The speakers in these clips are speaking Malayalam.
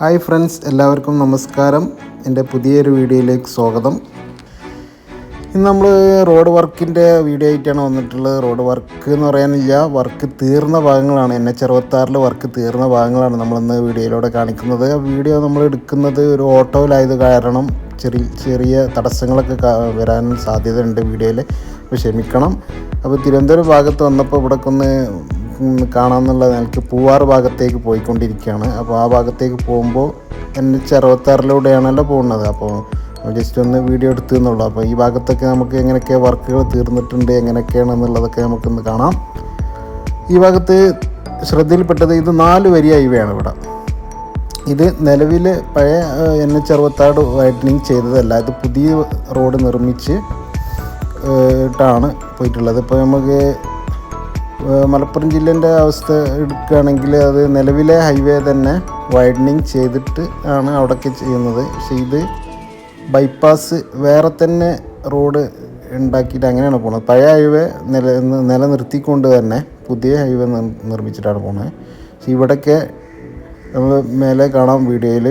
ഹായ് ഫ്രണ്ട്സ് എല്ലാവർക്കും നമസ്കാരം. എന്റെ പുതിയൊരു വീഡിയോയിലേക്ക് സ്വാഗതം. ഇന്ന് നമ്മൾ റോഡ് വർക്കിന്റെ വീഡിയോ ആയിട്ടാണ് വന്നിട്ടുള്ളത്. റോഡ് വർക്ക് എന്ന് പറയാനില്ല വർക്ക് തീർന്ന ഭാഗങ്ങളാണ്. എൻ എച്ച് അറുപത്താറിൽ വർക്ക് തീർന്ന ഭാഗങ്ങളാണ് നമ്മളിന്ന് വീഡിയോയിലൂടെ കാണിക്കുന്നത്. വീഡിയോ നമ്മൾ എടുക്കുന്നത് ഒരു ഓട്ടോയിലായത് കാരണം ചെറിയ ചെറിയ തടസ്സങ്ങളൊക്കെ വരാൻ സാധ്യതയുണ്ട് വീഡിയോയിൽ അപ്പോൾ ക്ഷമിക്കണം. അപ്പോൾ തിരുവനന്തപുരം ഭാഗത്ത് വന്നപ്പോൾ ഇവിടെ കാണാമെന്നുള്ള നിലയ്ക്ക് പൂവാർ ഭാഗത്തേക്ക് പോയിക്കൊണ്ടിരിക്കുകയാണ്. അപ്പോൾ ആ ഭാഗത്തേക്ക് പോകുമ്പോൾ എന്റെ ചെറുപത്താറിലൂടെയാണല്ലോ പോകുന്നത്. അപ്പോൾ ജസ്റ്റ് ഒന്ന് വീഡിയോ എടുത്തു എന്നുള്ളൂ അപ്പോൾ ഈ ഭാഗത്തൊക്കെ നമുക്ക് എങ്ങനെയൊക്കെ വർക്കുകൾ തീർന്നിട്ടുണ്ട് എങ്ങനെയൊക്കെയാണ് എന്നുള്ളതൊക്കെ നമുക്കൊന്ന് കാണാം. ഈ ഭാഗത്ത് ശ്രദ്ധയിൽപ്പെട്ടത് ഇത് നാല് വരി ഹൈവേ ആണ് ഇവിടെ. ഇത് നിലവിൽ പഴയ എൻ എച്ച് അറുപത്താറ് വൈഡനിങ് ചെയ്തതല്ല. ഇത് പുതിയ റോഡ് നിർമ്മിച്ച് ഇട്ടാണ് പോയിട്ടുള്ളത്. ഇപ്പോൾ നമുക്ക് മലപ്പുറം ജില്ലേന്റെ അവസ്ഥ എടുക്കുകയാണെങ്കിൽ അത് നിലവിലെ ഹൈവേ തന്നെ വൈഡനിങ് ചെയ്തിട്ട് ആണ് അവിടെയൊക്കെ ചെയ്യുന്നത്. പക്ഷേ ഇത് ബൈപ്പാസ് വേറെ തന്നെ റോഡ് ഉണ്ടാക്കിയിട്ട് അങ്ങനെയാണ് പോകുന്നത്. പഴയ ഹൈവേ നില നിലനിർത്തിക്കൊണ്ട് തന്നെ പുതിയ ഹൈവേ നിർമ്മിച്ചിട്ടാണ് പോകുന്നത്. പക്ഷേ ഇവിടെയൊക്കെ നമ്മൾ മേലെ കാണാം വീഡിയോയിൽ.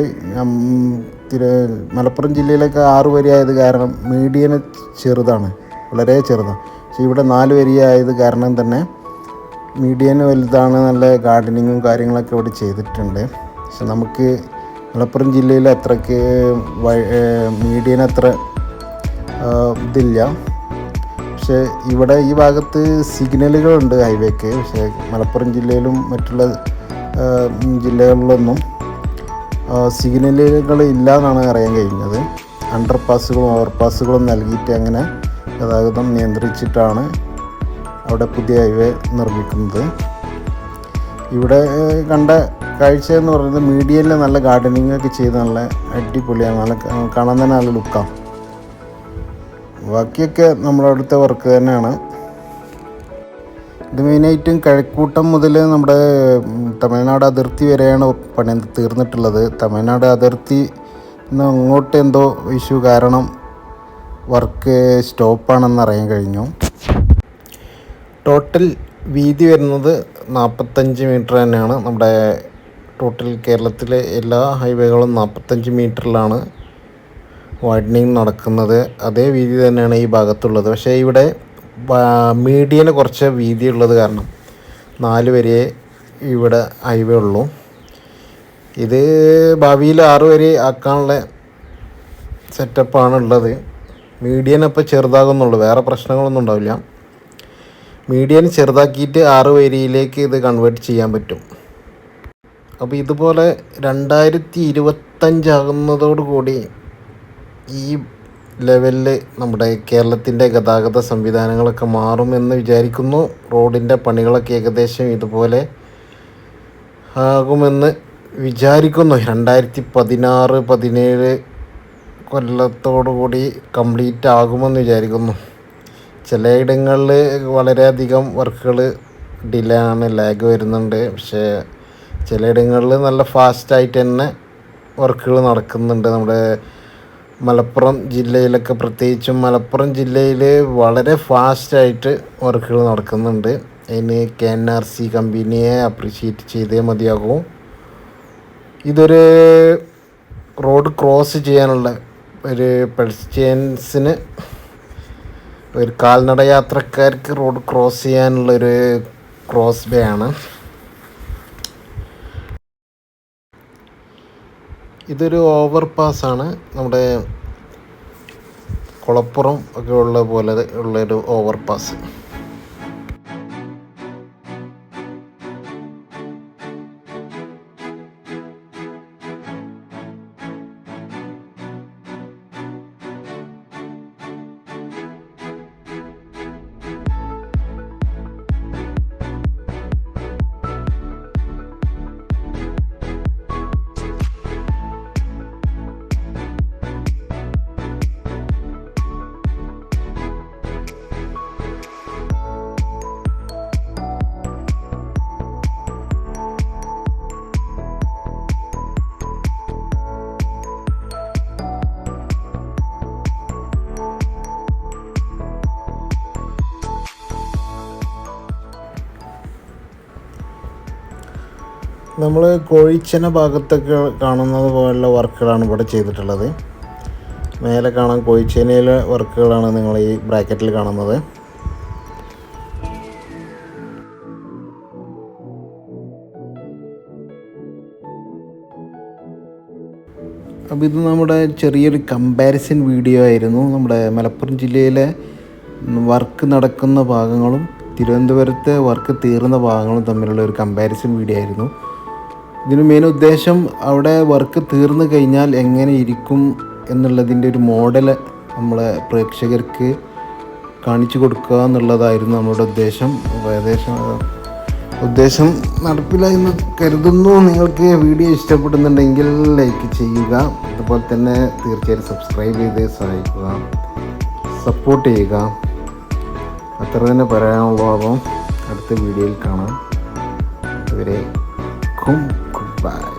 തിര മലപ്പുറം ജില്ലയിലൊക്കെ ആറ് വരിയായത് കാരണം മീഡിയന് ചെറുതാണ്. വളരെ ചെറുതാണ്. പക്ഷേ ഇവിടെ നാല് വരിയായത് കാരണം തന്നെ മീഡിയന് വലുതാണ് നല്ല ഗാർഡനിങ്ങും കാര്യങ്ങളൊക്കെ ഇവിടെ ചെയ്തിട്ടുണ്ട്. പക്ഷെ നമുക്ക് മലപ്പുറം ജില്ലയിൽ അത്രയ്ക്ക് മീഡിയന് അത്ര ഇതില്ല. പക്ഷേ ഇവിടെ ഈ ഭാഗത്ത് സിഗ്നലുകളുണ്ട് ഹൈവേക്ക്. പക്ഷേ മലപ്പുറം ജില്ലയിലും മറ്റുള്ള ജില്ലകളിലൊന്നും സിഗ്നലുകൾ ഇല്ല എന്നാണ് അറിയാൻ കഴിഞ്ഞത്. അണ്ടർ പാസുകളും ഓവർ പാസ്സുകളും നൽകിയിട്ട് അങ്ങനെ ഗതാഗതം നിയന്ത്രിച്ചിട്ടാണ് അവിടെ പുതിയ ഹൈവേ നിർമ്മിക്കുന്നത്. ഇവിടെ കണ്ട കാഴ്ച എന്ന് പറയുന്നത് മീഡിയയിൽ നല്ല ഗാർഡനിങ് ഒക്കെ ചെയ്ത് നല്ല അടിപൊളിയാണ്. നല്ല കാണാൻ തന്നെ നല്ല ലുക്കാണ് ബാക്കിയൊക്കെ നമ്മുടെ വർക്ക് തന്നെയാണ്. ഇത് മെയിനായിട്ടും കഴക്കൂട്ടം മുതൽ നമ്മുടെ തമിഴ്നാട് അതിർത്തി വരെയാണ് പണി തീർന്നിട്ടുള്ളത്. തമിഴ്നാട് അതിർത്തി നിന്ന് അങ്ങോട്ട് എന്തോ ഇഷ്യൂ കാരണം വർക്ക് സ്റ്റോപ്പാണെന്ന് അറിയാൻ കഴിഞ്ഞു. ടോട്ടൽ വീതി വരുന്നത് നാൽപ്പത്തഞ്ച് മീറ്റർ തന്നെയാണ്. നമ്മുടെ ടോട്ടൽ കേരളത്തിലെ എല്ലാ ഹൈവേകളും നാൽപ്പത്തഞ്ച് മീറ്ററിലാണ് വൈഡനിങ് നടക്കുന്നത്. അതേ വീതി തന്നെയാണ് ഈ ഭാഗത്തുള്ളത്. പക്ഷേ ഇവിടെ മീഡിയന് കുറച്ച് വീതി ഉള്ളത് കാരണം നാല് വരെ ഇവിടെ ഹൈവേ ഉള്ളൂ. ഇത് ഭാവിയിൽ ആറ് വരെ ആക്കാനുള്ള സെറ്റപ്പാണ് ഉള്ളത് മീഡിയൻ ഇപ്പോൾ ചെറുതാകുന്നുള്ളൂ. വേറെ പ്രശ്നങ്ങളൊന്നും ഉണ്ടാവില്ല. മീഡിയൻ ചെറുതാക്കിയിട്ട് ആറ് വരിയിലേക്ക് ഇത് കൺവേർട്ട് ചെയ്യാൻ പറ്റും. അപ്പോൾ ഇതുപോലെ രണ്ടായിരത്തി ഇരുപത്തഞ്ചാകുന്നതോടുകൂടി ഈ ലെവലിൽ നമ്മുടെ കേരളത്തിന്റെ ഗതാഗത സംവിധാനങ്ങളൊക്കെ മാറുമെന്ന് വിചാരിക്കുന്നു. റോഡിന്റെ പണികളൊക്കെ ഏകദേശം ഇതുപോലെ ആകുമെന്ന് വിചാരിക്കുന്നു. രണ്ടായിരത്തി പതിനാറ് പതിനേഴ് കൊല്ലത്തോടു കൂടി കംപ്ലീറ്റ് ആകുമെന്ന് വിചാരിക്കുന്നു. ചിലയിടങ്ങളിൽ വളരെയധികം വർക്കുകൾ ഡിലേ ആണ് ലാഗ് വരുന്നുണ്ട്. പക്ഷേ ചിലയിടങ്ങളിൽ നല്ല ഫാസ്റ്റായിട്ട് തന്നെ വർക്കുകൾ നടക്കുന്നുണ്ട്. നമ്മുടെ മലപ്പുറം ജില്ലയിലൊക്കെ പ്രത്യേകിച്ചും മലപ്പുറം ജില്ലയിൽ വളരെ ഫാസ്റ്റായിട്ട് വർക്കുകൾ നടക്കുന്നുണ്ട്. അതിന് കെ എൻ ആർ സി കമ്പനിയെ അപ്രീഷിയേറ്റ് ചെയ്തേ മതിയാകും. ഇതൊരു റോഡ് ക്രോസ് ചെയ്യാനുള്ള ഒരു പെഡസ്റ്റിയൻസിന് ഒരു കാൽനട യാത്രക്കാർക്ക് റോഡ് ക്രോസ് ചെയ്യാനുള്ളൊരു ക്രോസ് വേ ആണ്. ഇതൊരു ഓവർ പാസ് ആണ്. നമ്മുടെ കുളപ്പുറം ഒക്കെ ഉള്ള പോലെ ഉള്ളൊരു ഓവർ പാസ് നമ്മൾ കോഴിച്ചന ഭാഗത്തൊക്കെ കാണുന്നത് പോലുള്ള വർക്കുകളാണ് ഇവിടെ ചെയ്തിട്ടുള്ളത്. മേലെ കാണാൻ കോഴിച്ചേനയിലെ വർക്കുകളാണ് നിങ്ങൾ ഈ ബ്രാക്കറ്റിൽ കാണുന്നത്. അപ്പോൾ ഇത് നമ്മുടെ ചെറിയൊരു കമ്പാരിസൺ വീഡിയോ ആയിരുന്നു. നമ്മുടെ മലപ്പുറം ജില്ലയിലെ വർക്ക് നടക്കുന്ന ഭാഗങ്ങളും തിരുവനന്തപുരത്തെ വർക്ക് തീർന്ന ഭാഗങ്ങളും തമ്മിലുള്ള ഒരു കമ്പാരിസൺ വീഡിയോ ആയിരുന്നു. ഇതിന് മെയിൻ ഉദ്ദേശം അവിടെ വർക്ക് തീർന്നു കഴിഞ്ഞാൽ എങ്ങനെ ഇരിക്കും എന്നുള്ളതിന്റെ ഒരു മോഡൽ നമ്മളെ പ്രേക്ഷകർക്ക് കാണിച്ചു കൊടുക്കുക എന്നുള്ളതായിരുന്നു നമ്മുടെ ഉദ്ദേശം. ഏകദേശം ഉദ്ദേശം നടപ്പിലായി എന്ന് കരുതുന്നു. നിങ്ങൾക്ക് വീഡിയോ ഇഷ്ടപ്പെടുന്നുണ്ടെങ്കിൽ ലൈക്ക് ചെയ്യുക. അതുപോലെ തന്നെ തീർച്ചയായും സബ്സ്ക്രൈബ് ചെയ്ത് സഹായിക്കുക. സപ്പോർട്ട് ചെയ്യുക. അത്ര തന്നെ പറയാനുള്ളൂ അപ്പം അടുത്ത വീഡിയോയിൽ കാണാം. ഇവരെ ഗുഡ് Bye.